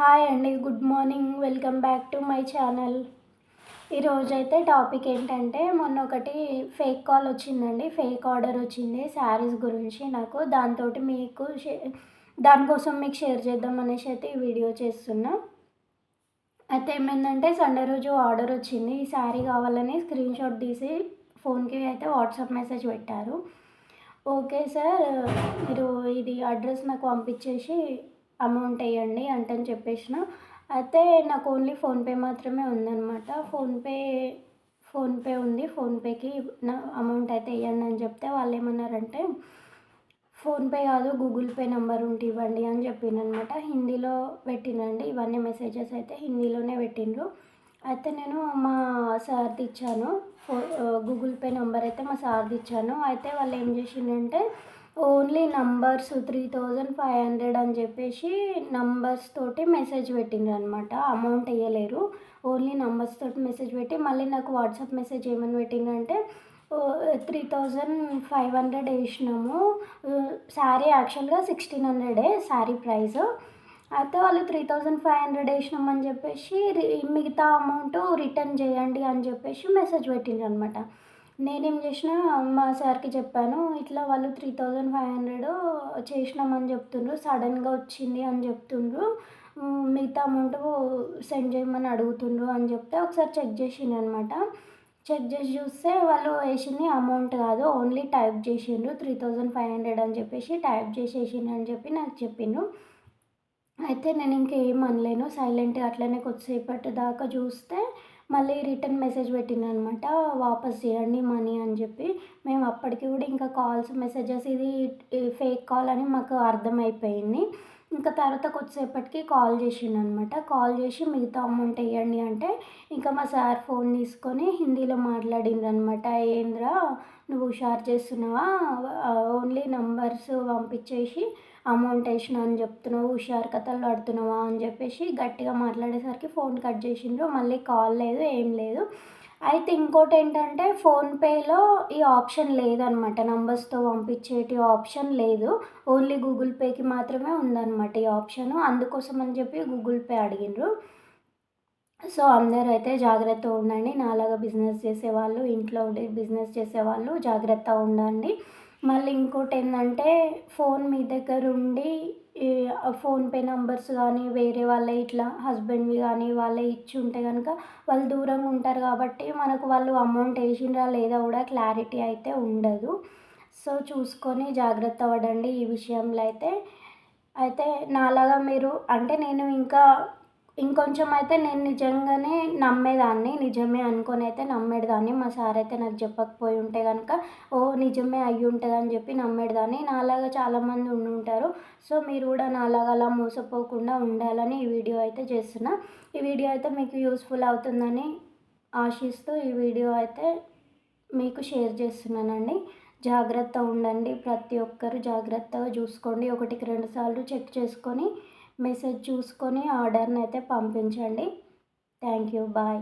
Hi అండి good morning welcome back to my channel. ఈరోజు అయితే టాపిక్ ఏంటంటే మొన్న ఒకటి ఫేక్ కాల్ వచ్చిందండి ఫేక్ ఆర్డర్ వచ్చింది శారీస్ గురించి నాకు. దాంతో మీకు షే దానికోసం మీకు షేర్ చేద్దాం అనేసి అయితే ఈ వీడియో చేస్తున్నా. అయితే ఏమైందంటే సండే రోజు ఆర్డర్ వచ్చింది. ఈ శారీ కావాలని స్క్రీన్ షాట్ తీసి ఫోన్కి అయితే వాట్సాప్ మెసేజ్ పెట్టారు. ఓకే సార్ మీరు ఇది అడ్రస్ నాకు పంపించేసి అమౌంట్ వేయండి అంటని చెప్పేసిన. అయితే నాకు ఓన్లీ ఫోన్పే మాత్రమే ఉందన్నమాట. ఫోన్పే ఫోన్పే ఉంది. ఫోన్పేకి నా అమౌంట్ అయితే వేయండి అని చెప్తే వాళ్ళు ఏమన్నారంటే ఫోన్పే కాదు గూగుల్ పే నెంబర్ ఉంటే ఇవ్వండి అని చెప్పినమాట హిందీలో పెట్టినండి ఇవన్నీ మెసేజెస్ అయితే హిందీలోనే పెట్టిండ్రు. అయితే నేను మా సార్ది ఇచ్చాను. ఫో గూగుల్ పే నెంబర్ అయితే మా సార్ది ఇచ్చాను. అయితే వాళ్ళు ఏం చేసిండంటే only numbers three thousand five hundred అని చెప్పేసి నంబర్స్ తోటి మెసేజ్ పెట్టిండ్రు అనమాట అమౌంట్ వేయలేరు ఓన్లీ నంబర్స్ తోటి మెసేజ్ పెట్టి మళ్ళీ నాకు వాట్సాప్ మెసేజ్ ఏమని పెట్టిందంటే త్రీ థౌజండ్ ఫైవ్ హండ్రెడ్ వేసినాము. శారీ యాక్చువల్గా సిక్స్టీన్ హండ్రెడే శారీ ప్రైస్. అయితే వాళ్ళు త్రీ థౌజండ్ ఫైవ్ హండ్రెడ్ వేసినామని చెప్పేసి మిగతా అమౌంట్ రిటర్న్ చేయండి అని చెప్పేసి మెసేజ్ పెట్టిండ్రు అనమాట నేనేం చేసిన మా సార్కి చెప్పాను ఇట్లా వాళ్ళు త్రీ థౌజండ్ ఫైవ్ హండ్రెడ్ చేసినామని చెప్తుండ్రు సడన్గా వచ్చింది అని చెప్తుండ్రు మిగతా అమౌంట్ సెండ్ చేయమని అడుగుతుండ్రు అని చెప్తే ఒకసారి చెక్ చేసిండ్రు అనమాట చెక్ చేసి చూస్తే వాళ్ళు వేసింది అమౌంట్ కాదు ఓన్లీ టైప్ చేసిండ్రు త్రీ థౌజండ్ ఫైవ్ హండ్రెడ్ అని చెప్పేసి టైప్ చేసేసిండ్రు అని చెప్పి నాకు చెప్పిండ్రు అయితే నేను ఇంకేం అనలేను సైలెంట్గా అట్లనే కొద్దిసేపటి దాకా చూస్తే మళ్ళీ రిటర్న్ మెసేజ్ పెట్టిందనమాట వాపస్ చేయండి మనీ అని చెప్పి. మేము అప్పటికి కూడా ఇంకా కాల్స్ మెసేజెస్ ఇది ఫేక్ కాల్ అని మాకు అర్థమైపోయింది. ఇంకా తర్వాత కొద్దిసేపటికి కాల్ చేసిండనమాట. కాల్ చేసి మిగతా అమౌంట్ వేయండి అంటే ఇంకా మా సార్ ఫోన్ తీసుకొని హిందీలో మాట్లాడిండ్రనమాట ఏంద్రా నువ్వు హుషారు చేస్తున్నావా? ఓన్లీ నంబర్స్ పంపించేసి అమౌంట్ వేసిన అని చెప్తున్నావు హుషారు కథలు పడుతున్నావా అని చెప్పేసి గట్టిగా మాట్లాడేసరికి ఫోన్ కట్ చేసిండ్రు. మళ్ళీ కాల్ లేదు ఏం లేదు. అయితే ఇంకోటి ఏంటంటే ఫోన్పేలో ఈ ఆప్షన్ లేదనమాట. నంబర్స్తో పంపించేటి ఆప్షన్ లేదు. ఓన్లీ గూగుల్ పేకి మాత్రమే ఉందన్నమాట ఈ ఆప్షన్. అందుకోసం అని చెప్పి గూగుల్ పే అడిగిండ్రు. సో అందరూ అయితే జాగ్రత్తగా ఉండండి. నాలాగా బిజినెస్ చేసేవాళ్ళు ఇంట్లో బిజినెస్ చేసేవాళ్ళు జాగ్రత్త ఉండండి. మళ్ళీ ఇంకోటి ఏంటంటే ఫోన్ మీ దగ్గర ఉండి ఫోన్పే నంబర్స్ కానీ వేరే వాళ్ళ ఇట్లా హస్బెండ్వి కానీ వాళ్ళే ఇచ్చి ఉంటే కనుక వాళ్ళు దూరంగా ఉంటారు కాబట్టి మనకు వాళ్ళు అమౌంట్ వేసిండ్రా లేదా కూడా క్లారిటీ అయితే ఉండదు. సో చూసుకొని జాగ్రత్త పడండి ఈ విషయంలో అయితే. అయితే నాలాగా మీరు అంటే నేను ఇంకా ఇంకొంచెం అయితే నేను నిజంగానే నమ్మేదాన్ని నిజమే అనుకొని అయితే నమ్మేదాన్ని మా సార్ అయితే నాకు చెప్పకపోయి ఉంటే కనుక ఓ నిజమే అయ్యి ఉంటుంది అని చెప్పి నమ్మేదాన్ని నాలాగా చాలామంది ఉండి ఉంటారు. సో మీరు కూడా నాలాగా అలా మోసపోకుండా ఉండాలని ఈ వీడియో అయితే చేస్తున్నా. ఈ వీడియో అయితే మీకు యూస్ఫుల్ అవుతుందని ఆశిస్తూ ఈ వీడియో అయితే మీకు షేర్ చేస్తున్నానండి. జాగ్రత్త ఉండండి. ప్రతి ఒక్కరు జాగ్రత్తగా చూసుకోండి. ఒకటికి రెండు సార్లు చెక్ చేసుకొని మెసేజ్ చూసుకొని ఆర్డర్ని అయితే పంపించండి. Thank you. బాయ్.